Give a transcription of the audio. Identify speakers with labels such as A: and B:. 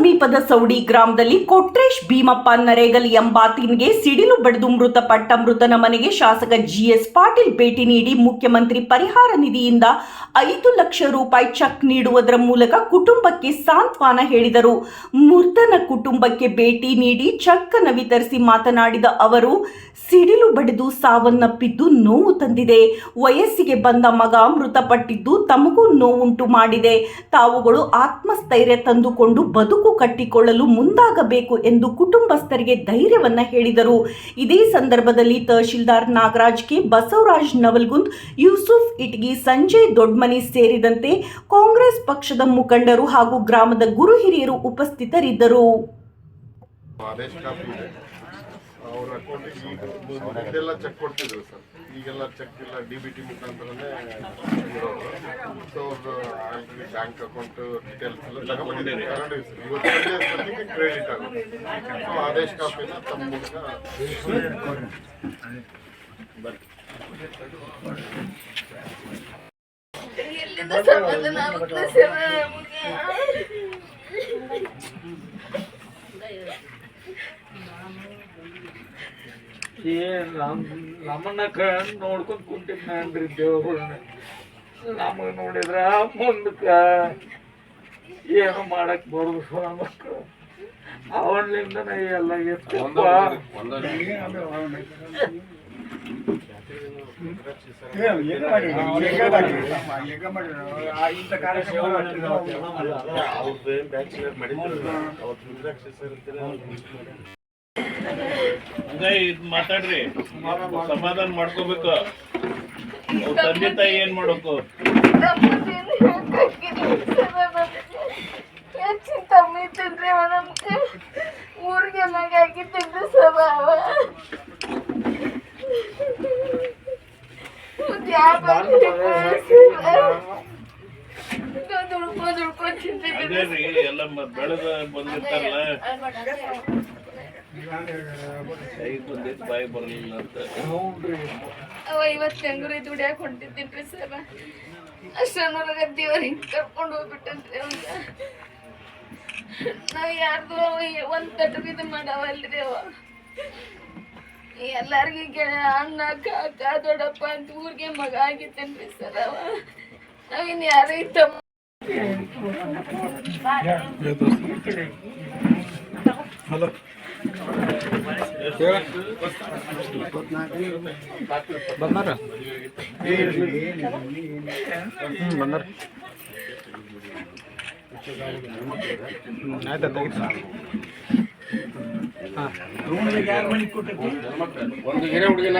A: ಸಮೀಪದ ಸೌಡಿ ಗ್ರಾಮದಲ್ಲಿ ಕೊಟ್ರೇಶ್ ಭೀಮಪ್ಪ ನರೇಗಲ್ ಎಂಬಾತನಿಗೆ ಸಿಡಿಲು ಬಡಿದು ಮೃತಪಟ್ಟ ಮೃತನ ಮನೆಗೆ ಶಾಸಕ ಜಿಎಸ್ ಪಾಟೀಲ್ ಭೇಟಿ ನೀಡಿ ಮುಖ್ಯಮಂತ್ರಿ ಪರಿಹಾರ ನಿಧಿಯಿಂದ ಐದು ಲಕ್ಷ ರೂಪಾಯಿ ಚೆಕ್ ನೀಡುವುದರ ಮೂಲಕ ಕುಟುಂಬಕ್ಕೆ ಸಾಂತ್ವನ ಹೇಳಿದರು. ಮೃತನ ಕುಟುಂಬಕ್ಕೆ ಭೇಟಿ ನೀಡಿ ಚೆಕ್ ಅನ್ನು ವಿತರಿಸಿ ಮಾತನಾಡಿದ ಅವರು, ಸಿಡಿಲು ಬಡಿದು ಸಾವನ್ನಪ್ಪಿದ್ದು ನೋವು ತಂದಿದೆ. ವಯಸ್ಸಿಗೆ ಬಂದ ಮಗ ಮೃತಪಟ್ಟಿದ್ದು ತಮಗೂ ನೋವುಂಟು ಮಾಡಿದೆ. ತಾವುಗಳು ಆತ್ಮಸ್ಥೈರ್ಯ ತಂದುಕೊಂಡು ಬದುಕು ಕಟ್ಟಿಕೊಳ್ಳಲು ಮುಂದಾಗಬೇಕು ಎಂದು ಕುಟುಂಬಸ್ಥರಿಗೆ ಧೈರ್ಯವನ್ನ ಹೇಳಿದರು. ಇದೇ ಸಂದರ್ಭದಲ್ಲಿ ತಹಶೀಲ್ದಾರ್ ನಾಗರಾಜ್ ಕೆ ಬಸವರಾಜ್ ನವಲ್ಗುಂದ್, ಯೂಸುಫ್ ಇಟ್ಗಿ, ಸಂಜಯ್ ದೊಡ್ಮನಿ ಸೇರಿದಂತೆ ಕಾಂಗ್ರೆಸ್ ಪಕ್ಷದ ಮುಖಂಡರು ಹಾಗೂ ಗ್ರಾಮದ ಗುರು ಹಿರಿಯರು ಉಪಸ್ಥಿತರಿದ್ದರು.
B: ಅವ್ರ ಅಕೌಂಟಿಗೆ ಈಗ ಇದೆಲ್ಲ ಚೆಕ್ ಕೊಡ್ತಿದ್ರು ಸರ್. ಈಗೆಲ್ಲ ಚೆಕ್ ಇಲ್ಲ ಡಿ ಬಿ ಟಿ ಮುಖಾಂತರನೇ ಇರೋದು ಸೊ ಅವ್ರದ್ದು ಆಲ್ರೆಡಿ ಬ್ಯಾಂಕ್ ಅಕೌಂಟ್ ಡೀಟೇಲ್ಸ್ ಎಲ್ಲ ತಗೊಂಡಿದ್ದೀವಿ ಇವತ್ತು ಅಷ್ಟೊತ್ತಿಗೆ ಕ್ರೆಡಿಟ್ ಆಗುತ್ತೆ. ಸೊ ಆದೇಶ ಕಾಪಿನ ತಮ್ಮ ಮೂಲಕ
C: ಎಲ್ಲಿಂದ
D: ಏನ್ ನಮ್ ನಮ್ಮನ್ನ ಕಣ್ ನೋಡ್ಕೊಂಡ್ ಕುಂತಿದ್ ನಾನ್ರಿ ದೇವ್ರನ್ನ ನಮಗ್ ನೋಡಿದ್ರ ಮುಂದಕ್ಕ ಏನು ಮಾಡಕ್ ಬರುದು ಸ್ವಾಮಕ್ಕ ಅವನಿಂದನೇ ಎಲ್ಲ
E: ಹಂಗ ಇದ್ ಮಾತಾಡ್ರಿ. ಸಮಾಧಾನ ಮಾಡ್ಕೋಬೇಕು. ಅವ್ರ ತಂದೆ ತಾಯಿ ಏನ್ ಮಾಡಬೇಕು?
C: ಊರಿಗೆ ಮಗ ದುಡ್ಕೊ ತಿಂತಿದ್ದೀನಿ
E: ಅದೇ ರೀ ಎಲ್ಲ ಬೆಳೆದ ಬಾಯಿ ಬರಲಿಲ್ಲ ಅಂತ
C: ಅವ ಇವತ್ತು ಹೆಂಗ್ರಿ ದುಡಿಯಾಕ ಹೊಂಟಿದ್ದೀನ್ರಿ ಸರ್ ಅಷ್ಟನ್ನೊಳಗ ದೇವ್ರಿಗೆ ಕರ್ಕೊಂಡು ಹೋಗ್ಬಿಟ್ಟನ್ರಿ ಅವಂಗ ನಾವ್ ಯಾರ್ದು ಒಂದ್ ಇದು ಮಾಡವಲ್ರಿ ಅವ. ಎಲ್ಲಾರ್ಗಿ ಗೆಳೆಯ ಅಣ್ಣ ಕಾಕ ದೊಡ್ಡಪ್ಪ ಅಂತ ಊರಿಗೆ ಮಗ ಆಗಿತ್ತೇನ್ರಿ ಸರ್ ಅವ. ನಾವಿನ್ ಯಾರು ತಮ್ಮ
B: ಒಂದು ಹಿರೇ ಹುಡುಗಿನ